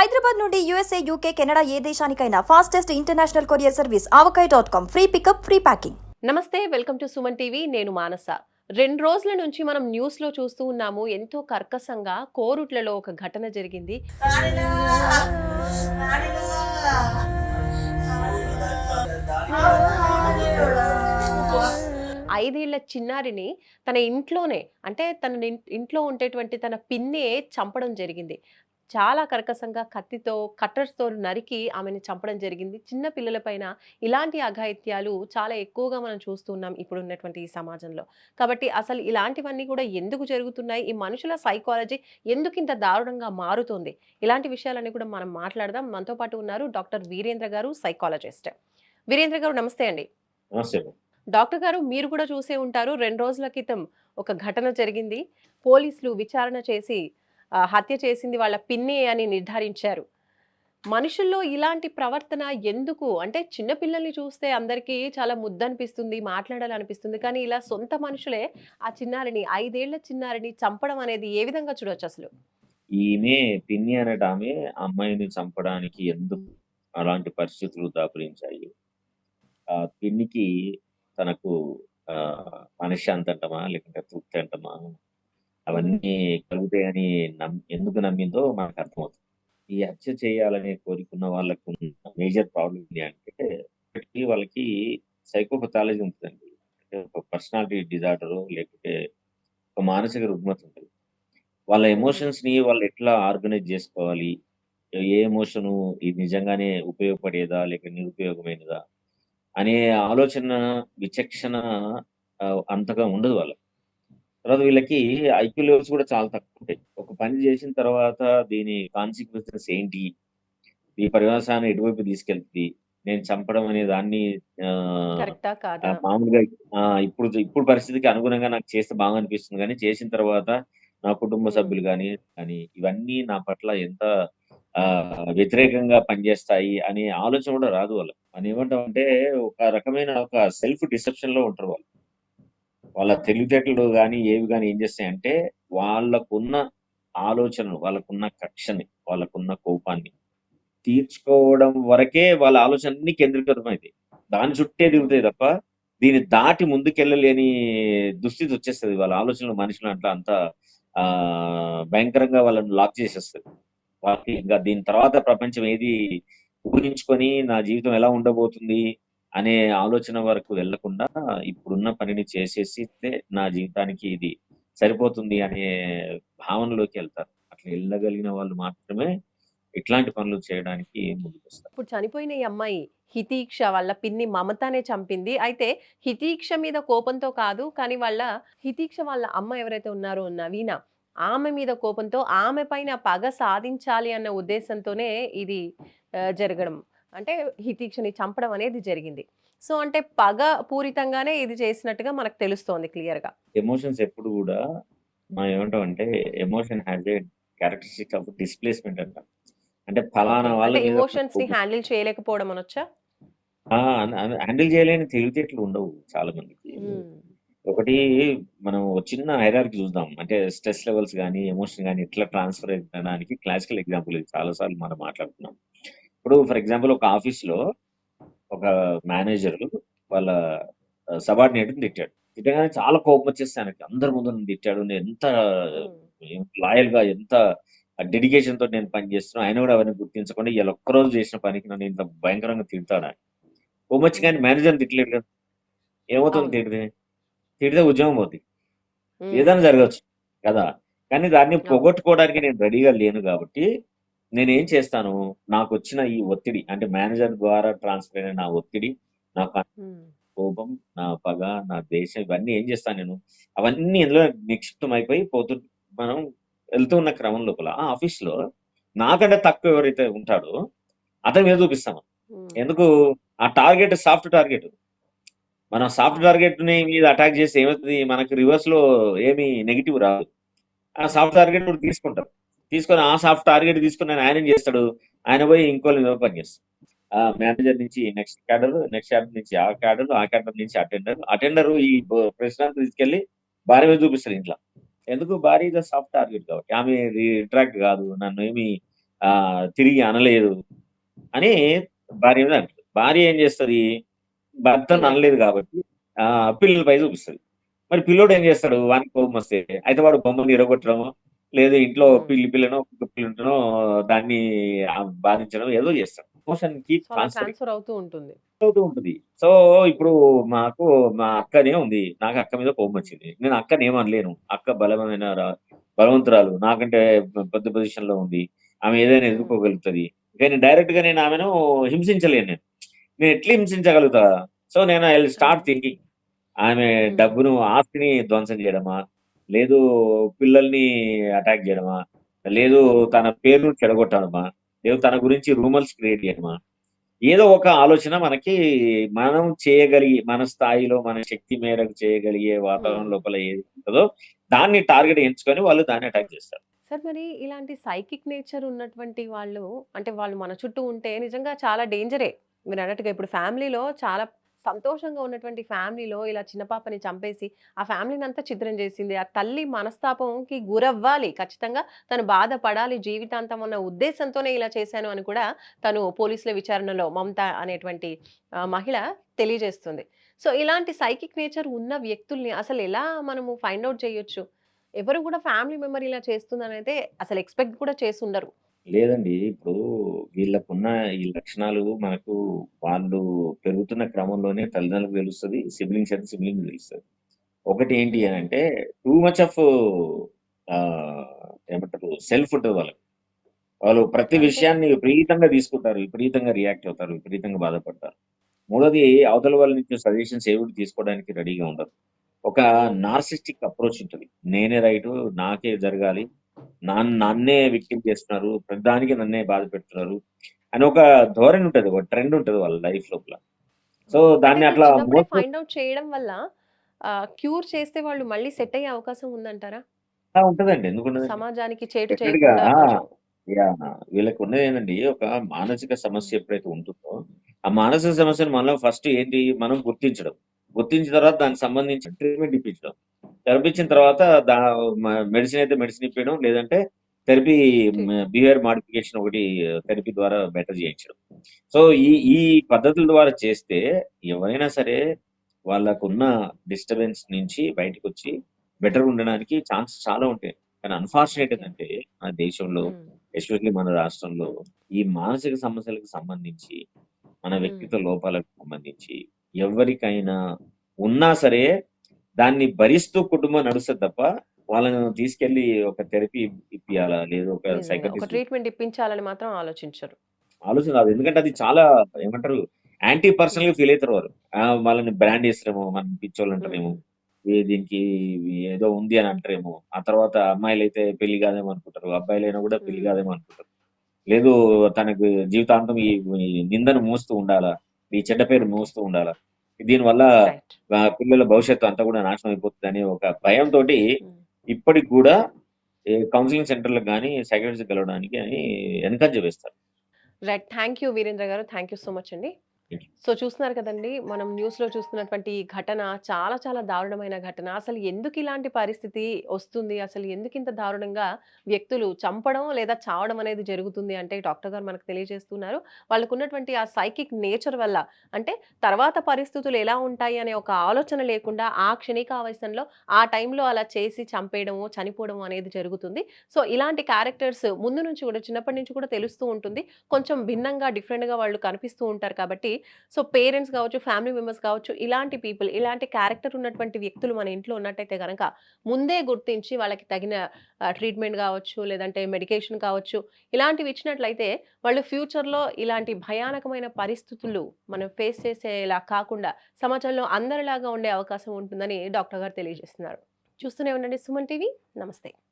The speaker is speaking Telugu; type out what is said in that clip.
హైదరాబాద్ నుండి యూఎస్ఏ యూకే కెనడా ఏ దేశానికైనా fastest international courier service Avakai dot com free pickup free packing నమస్తే వెల్కమ్ టు సుమన్ టీవీ. నేను మానస. రెండు రోజుల నుంచి మనం న్యూస్లో చూస్తూ ఉన్నాము. ఎంతో కర్కశంగా కోరుట్లలో ఒక ఘటన జరిగింది. ఐదేళ్ళ చిన్నారిని తన ఇంట్లోనే అంటే తన ఇంట్లో ఉండేటువంటి తన పిన్నే చంపడం జరిగింది. చాలా కర్కశంగా కత్తితో కట్టర్స్తో నరికి ఆమెను చంపడం జరిగింది. చిన్న పిల్లలపైన ఇలాంటి అఘాయిత్యాలు చాలా ఎక్కువగా మనం చూస్తున్నాం ఇప్పుడు ఉన్నటువంటి ఈ సమాజంలో. కాబట్టి అసలు ఇలాంటివన్నీ కూడా ఎందుకు జరుగుతున్నాయి? ఈ మనుషుల సైకాలజీ ఎందుకు ఇంత దారుణంగా మారుతుంది? ఇలాంటి విషయాలన్నీ కూడా మనం మాట్లాడదాం. మనతో పాటు ఉన్నారు డాక్టర్ వీరేంద్ర గారు సైకాలజిస్ట్. వీరేంద్ర గారు నమస్తే అండి. నమస్తే డాక్టర్ గారు మీరు కూడా చూసే ఉంటారు. రెండు రోజుల క్రితం ఒక ఘటన జరిగింది. పోలీసులు విచారణ చేసి హత్య చేసింది వాళ్ళ పిన్ని అని నిర్ధారించారు. మనుషుల్లో ఇలాంటి ప్రవర్తన ఎందుకు? అంటే చిన్నపిల్లల్ని చూస్తే అందరికీ చాలా ముద్దనిపిస్తుంది మాట్లాడాలనిపిస్తుంది. కానీ ఇలా సొంత మనుషులే ఆ చిన్నారిని ఐదేళ్ళ చిన్నారిని చంపడం అనేది ఏ విధంగా చూడొచ్చు అసలు? ఈమె పిన్ని అనేట ఆమె అమ్మాయిని చంపడానికి ఎందుకు అలాంటి పరిస్థితులు దాపురించాయి. ఆ పిన్నికి తనకు మనిషి మనశ్శాంతి అంటమా లేకుంటే తృప్తి అంటమా? అవన్నీ కలుగుతాయని నమ్ ఎందుకు నమ్మిందో మనకు అర్థమవుతుంది. ఈ హత్య చేయాలనే కోరికున్న వాళ్ళకు మేజర్ ప్రాబ్లం ఏంటి అంటే ఒకటి వాళ్ళకి సైకోపథాలజీ ఉంటుందండి. అంటే ఒక పర్సనాలిటీ డిజార్డరు లేకపోతే ఒక మానసిక రుగ్మత ఉంటుంది. వాళ్ళ ఎమోషన్స్ని వాళ్ళు ఎట్లా ఆర్గనైజ్ చేసుకోవాలి? ఏ ఎమోషను ఇది నిజంగానే ఉపయోగపడేదా లేక నిరుపయోగమైనదా? అనే ఆలోచన విచక్షణ అంతగా ఉండదు వాళ్ళకి. తర్వాత వీళ్ళకి ఐక్యూ లెవెల్స్ కూడా చాలా తక్కువ ఉంటాయి ఒక పని చేసిన తర్వాత దీని కాన్సిక్వెన్సెస్ ఏంటి? ఈ పరిహాసాన్ని ఎటువైపు తీసుకెళ్తుంది? నేను చంపడం అనే దాన్ని మామూలుగా ఇప్పుడు ఇప్పుడు పరిస్థితికి అనుగుణంగా నాకు చేస్తే బాగా అనిపిస్తుంది కానీ చేసిన తర్వాత నా కుటుంబ. సభ్యులు కానీ కానీ ఇవన్నీ నా పట్ల ఎంత వ్యతిరేకంగా పనిచేస్తాయి అనే ఆలోచన కూడా రాదు వాళ్ళకి. అని ఏమంటాం అంటే ఒక రకమైన ఒక సెల్ఫ్ డిసెప్షన్లో ఉంటారు వాళ్ళు. వాళ్ళ తెలివితేటలు కానీ ఏవి కానీ ఏం చేస్తాయంటే వాళ్ళకున్న ఆలోచనలు వాళ్ళకున్న కక్షని వాళ్ళకున్న కోపాన్ని తీర్చుకోవడం వరకే వాళ్ళ ఆలోచన అన్ని కేంద్రీకృతమైంది దాని చుట్టే దిగుతాయి తప్ప దీన్ని దాటి ముందుకెళ్ళలేని దుస్థితి వచ్చేస్తుంది. వాళ్ళ ఆలోచనలు మనుషులు అట్లా అంత ఆ భయంకరంగా వాళ్ళని లాక్ చేసేస్తుంది. వాళ్ళకి ఇంకా దీని తర్వాత ప్రపంచం ఏది ఊహించుకొని నా జీవితం ఎలా ఉండబోతుంది అనే ఆలోచన వరకు వెళ్ళకుండా ఇప్పుడున్న పనిని చేసేసి నా జీవితానికి ఇది సరిపోతుంది అనే భావనలోకి వెళ్తారు. అట్లా వెళ్ళగలిగిన వాళ్ళు మాత్రమే ఇట్లాంటి పనులు చేయడానికి ముందుకొస్తారు. ఇప్పుడు చనిపోయిన ఈ అమ్మాయి హితీక్ష వాళ్ళ పిన్ని మమతనే చంపింది. అయితే హితీక్ష మీద కోపంతో కాదు కానీ వాళ్ళ హితీక్ష వాళ్ళ అమ్మ ఎవరైతే ఉన్నారో నవీన ఆమె మీద కోపంతో ఆమె పైన పగ సాధించాలి అన్న ఉద్దేశంతోనే ఇది జరగడం. అంటే హితీక్షని చంపడం అనేది జరిగింది. సో అంటే పగ పూరితంగానే ఇది చేసినట్టుగా మనకు తెలుస్తోంది క్లియర్గా ఎమోషన్స్ ఎప్పుడు కూడా మనం ఏమంటాం అంటే emotion has a characteristic of displacement అంటాం. అంటే ఫలానా వాళ్ళ ఎమోషన్స్ని హ్యాండిల్ చేయలేకపోవడం అనొచ్చా? హ్యాండిల్ చేయలేని తెలివితేటలు ఉండవు చాలా మందికి. ఒకటి మనం చిన్న హైరార్కి చూద్దాం. అంటే స్ట్రెస్ లెవెల్స్ కానీ ఎమోషన్ కానీ ఎట్లా ట్రాన్స్ఫర్ అయ్యడానికి క్లాసికల్ ఎగ్జాంపుల్ ఇది. చాలా సార్లు మనం మాట్లాడుతున్నాం ఇప్పుడు ఫర్ ఎగ్జాంపుల్ ఒక ఆఫీస్లో ఒక మేనేజర్ వాళ్ళ సబార్డినేట్ తిట్టాడు. తిట్టగానే చాలా కోపం వచ్చేస్తే ఆయనకి అందరి ముందు నన్ను తిట్టాడు. నేను ఎంత లాయల్గా ఎంత డెడికేషన్ తోటి నేను పని చేస్తున్నా ఆయన కూడా అవన్నీ గుర్తించకుండా ఇలా ఒక్కరోజు చేసిన పనికి నన్ను ఇంత భయంకరంగా తిడతాడు? ఆయన కోపం వచ్చి కానీ మేనేజర్ తిట్టలేడు కదా. ఏమవుతుంది అవును. తిడితే? తిడితే ఉద్యోగం పోతుంది ఏదైనా జరగచ్చు కదా. కానీ దాన్ని అవును. పోగొట్టుకోవడానికి నేను రెడీగా లేను కాబట్టి నేను చేస్తాను? నాకు వచ్చిన ఈ ఒత్తిడి అంటే మేనేజర్ ద్వారా ట్రాన్స్ఫర్ అయిన నా ఒత్తిడి నా కోపం నా పగ నా దేశం ఇవన్నీ ఏం చేస్తాను నేను? అవన్నీ ఇందులో నిక్షిప్తం అయిపోయి పోతు మనం వెళ్తూ ఉన్న క్రమం లోపల ఆ ఆఫీస్లో నాకంటే తక్కువ ఎవరైతే ఉంటాడో అతని మీద చూపిస్తాము ఎందుకు? ఆ టార్గెట్ సాఫ్ట్ టార్గెట్. మనం సాఫ్ట్ టార్గెట్ని మీద అటాక్ చేస్తే ఏమవుతుంది? మనకి రివర్స్లో ఏమి నెగిటివ్ రాదు. ఆ సాఫ్ట్ టార్గెట్ కూడా తీసుకుంటారు తీసుకొని ఆ సాఫ్ట్ టార్గెట్ తీసుకుని ఆయన ఏం చేస్తాడు? ఆయన పోయి ఇంకోళ్ళ మీద పని చేస్తాడు. ఆ మేనేజర్ నుంచి నెక్స్ట్ క్యాడర్ నెక్స్ట్ క్యాడర్ నుంచి ఆ క్యాడర్ ఆ క్యాడర్ నుంచి అటెండర్ అటెండర్ ఈ ప్రెసిడెంట్ తీసుకెళ్ళి భార్య మీద చూపిస్తారు ఇంట్లో. ఎందుకు? భార్య ఇస్ సాఫ్ట్ టార్గెట్ కాబట్టి. ఆమె రిట్రాక్ట్ కాదు. నన్ను ఏమి ఆ తిరిగి అనలేదు అని భార్య మీద అంటారు భార్య ఏం చేస్తది? భర్తను అనలేదు కాబట్టి ఆహ్, పిల్లలపై చూపిస్తది. మరి పిల్లోడు ఏం చేస్తాడు? వానికి కోపమొస్తే అయితే వాడు బొమ్మను ఇరగొట్టడము లేదు ఇంట్లో. పిల్లి పిల్లనో, పిల్లనో దాన్ని బాధించడం ఏదో. ఎమోషన్ కీప్ ట్రాన్స్‌ఫర్ అవుతూ ఉంటుంది. అవుతూ ఉంటది. సో, ఇప్పుడు మాకు మా అక్కనే ఉంది. నాకు అక్క మీద కోపమొచ్చింది. నేను అక్కని ఏమనలేను. అక్క బలమైన బలవంతురాలు. నాకంటే పెద్ద పొజిషన్‌లో ఉంది. ఆమె ఏదైనా. ఎదుర్కోగలుగుతది. కానీ డైరెక్ట్‌గా నేను ఆమెను హింసించలేను నేను. నేను ఎట్లా హింసించగలుగుతా? సో, నేను ఐ స్టార్ట్. థింకింగ్. ఆమె. డబ్బును, ఆస్తిని ధ్వంసం చేయడమా? లేదు పిల్లల్ని అటాక్ చేయడమా? లేదు తన పేరును చెడగొట్టడమా? లేదు తన గురించి రూమర్స్ క్రియేట్ చేయడమా? ఏదో ఒక ఆలోచన మనకి మనం చేయగలిగి మన స్థాయిలో మన శక్తి మేరకు చేయగలిగే వాతావరణం హ్మ్. లోపల ఏది ఉంటదో దాన్ని టార్గెట్ ఎంచుకొని వాళ్ళు దాన్ని అటాక్ చేస్తారు. సార్ మరి ఇలాంటి సైకిక్ నేచర్ ఉన్నటువంటి వాళ్ళు అంటే వాళ్ళు మన చుట్టూ ఉంటే నిజంగా చాలా డేంజరే. మీరన్నట్టుగా ఇప్పుడు ఫ్యామిలీలో చాలా సంతోషంగా ఉన్నటువంటి ఫ్యామిలీలో ఇలా చిన్న పాపని చంపేసి ఆ ఫ్యామిలీని అంతా చిత్రం చేసింది. ఆ తల్లి మనస్తాపంకి గురవ్వాలి. ఖచ్చితంగా తను బాధపడాలి జీవితాంతం అన్న ఉద్దేశంతోనే ఇలా చేశాను అని కూడా తను పోలీసుల విచారణలో మమత అనేటువంటి మహిళ తెలియజేస్తుంది. సో, ఇలాంటి సైకిక్ నేచర్ ఉన్న వ్యక్తుల్ని అసలు ఎలా మనము ఫైండ్ అవుట్ చేయొచ్చు? ఎవరు కూడా ఫ్యామిలీ మెంబర్ ఇలా చేస్తుందనైతే అసలు ఎక్స్‌పెక్ట్ కూడా చేసి ఉండరు లేదండి. ఇప్పుడు వీళ్ళకున్న ఈ లక్షణాలు మనకు వాళ్ళు పెరుగుతున్న క్రమంలోనే తల్లిదండ్రులకు తెలుస్తది. సిబ్లింగ్స్ అయితే సిబ్లింగ్‌కి తెలుస్తది. ఒకటి ఏంటి. అనంటే టూ మచ్ ఆఫ్ ఆహ్, ఏమంటారు సెల్ఫ్ ఉంటది వాళ్ళకి. వాళ్ళు ప్రతి అంటే విషయాన్ని విపరీతంగా తీసుకుంటారు. విపరీతంగా రియాక్ట్ అవుతారు. విపరీతంగా బాధపడతారు. మూడోది అవతల వాళ్ళ నుంచి సజెషన్స్ ఏవి తీసుకోవడానికి రెడీగా ఉండరు. ఒక. నార్సిస్టిక్ అప్రోచ్ ఉంటది. నేనే రైటు, నాకే జరగాలి. నాన్ నన్నే విక్టిమ్ చేస్తున్నారు. ప్రతిదానికి నన్నే బాధ పెడుతున్నారు. అని ఒక ధోరణి ఉంటది. ఒక ట్రెండ్ ఉంటది వాళ్ళ లైఫ్ లోపల. సో, దాన్ని అట్లా ఫైండ్ ఔట్ చేయడం వల్ల క్యూర్ చేస్తే వాళ్ళు మళ్ళీ సెట్ అయ్యే అవకాశం ఉందంటారా? ఉంటదండి. ఎందుకుండదండి? సమాజానికి చేటు! కొంచెం యాహ్! వీళ్ళకున్నదేంటండి ఒక మానసిక సమస్య. ఎప్పుడైతే ఉంటుందో, ఆ మానసిక సమస్యను మనలో ఫస్ట్ ఏంటి మనం గుర్తించడం. గుర్తించిన తర్వాత దానికి సంబంధించిన ట్రీట్‌మెంట్ ఇప్పించడం. తెరపించిన హ్మ్. తర్వాత దా మెడిసిన్ అయితే మెడిసిన్ ఇప్పియడం. లేదంటే థెరపీ. బిహేవియర్ మోడిఫికేషన్ ఒకటి థెరపీ ద్వారా బెటర్ చేయించడం. సో, ఈ ఈ పద్ధతుల ద్వారా చేస్తే ఎవరైనా సరే వాళ్ళకున్న డిస్టర్బెన్స్ నుంచి బయటకొచ్చి బెటర్‌గా ఉండడానికి ఛాన్సెస్ చాలా ఉంటాయి. కానీ అన్‌ఫార్చునేట్. ఏందంటే మన దేశంలో. ఎస్పెషల్లీ మన రాష్ట్రంలో ఈ మానసిక సమస్యలకు సంబంధించి, మన. వ్యక్తిత్వ లోపాలకు సంబంధించి ఎవరికైనా ఉన్నా సరే దాన్ని భరిస్తూ కుటుంబం నడుస్తది తప్ప వాళ్ళను తీసుకెళ్ళి ఒక థెరపీ ఇప్పియాలా? లేదు ఒక సైకాట్రిస్ట్ ట్రీట్‌మెంట్ ఇప్పించాలని మాత్రం ఆలోచించరు. ఆలోచన రాదు. ఎందుకంటే అది చాలా ఏమంటారు యాంటీ హ్మ్. పర్సనల్‌గా ఫీల్ అయితారు వాళ్ళు. ఆ! వాళ్ళని బ్రాండ్ చేస్తారేమో, మనం పిచ్చోళ్ళంటారేమో, హ్మ్. ఏ దీనికి ఏదో ఉంది అని అంటారేమో. ఆ తర్వాత అమ్మాయిలైతే పెళ్ళి కాదేమో అనుకుంటారు. అబ్బాయిలైనా కూడా పెళ్ళి. కాదేమో అనుకుంటారు. లేదు తనకు జీవితాంతం ఈ ఈ నిందను మోస్తూ ఉండాలా? ఈ చెడ్డ పేరు మోస్తూ ఉండాలా? దీనివల్ల పిల్లల భవిష్యత్తు అంతా కూడా నాశనం అయిపోతదని ఒక భయంతోటి హ్మ్. ఇప్పటికి కూడా కౌన్సెలింగ్ సెంటర్‌లకు గాని, సైకాట్రిస్ట్‌కి కలవడానికి అని వెనకంజ వేస్తారు. రైట్. థాంక్ యూ వీరేంద్ర గారు. థాంక్ యూ సో మచ్ అండి. సో, చూస్తున్నారు కదండీ! మనం న్యూస్‌లో చూస్తున్నటువంటి ఈ ఘటన చాలా చాలా దారుణమైన ఘటన. అసలు ఎందుకు ఇలాంటి పరిస్థితి వస్తుంది? అసలు ఎందుకు ఇంత దారుణంగా వ్యక్తులు చంపడం లేదా చావడం అనేది జరుగుతుంది అంటే డాక్టర్ గారు మనకు తెలియజేస్తున్నారు. వాళ్ళకున్నటువంటి ఆ సైకిక్ నేచర్ వల్ల అంటే తర్వాత పరిస్థితులు ఎలా ఉంటాయి అనే ఒక ఆలోచన లేకుండా ఆ క్షణికావేశంలో ఆ టైంలో అలా చేసి చంపేయడము చనిపోవడం అనేది జరుగుతుంది. సో, ఇలాంటి క్యారెక్టర్స్ ముందు నుంచి కూడా చిన్నప్పటి నుంచి కూడా తెలుస్తూ ఉంటుంది. కొంచెం భిన్నంగా డిఫరెంట్‌గా వాళ్ళు కనిపిస్తూ ఉంటారు కాబట్టి సో, పేరెంట్స్ కావచ్చు, ఫ్యామిలీ మెంబర్స్ కావచ్చు, ఇలాంటి పీపుల్ ఇలాంటి క్యారెక్టర్ ఉన్నటువంటి వ్యక్తులు మన ఇంట్లో ఉన్నట్టయితే కనుక ముందే గుర్తించి వాళ్ళకి తగిన ట్రీట్మెంట్ కావచ్చు, లేదంటే మెడికేషన్ కావచ్చు, ఇలాంటివి ఇచ్చినట్లయితే వాళ్ళు ఫ్యూచర్‌లో ఇలాంటి భయానకమైన పరిస్థితులు మనం ఫేస్ చేసేలా కాకుండా సమాజంలో అందరిలాగా ఉండే అవకాశం ఉంటుందని డాక్టర్ గారు తెలియజేస్తున్నారు. చూస్తూనే ఉండండి సుమన్ టీవీ. నమస్తే.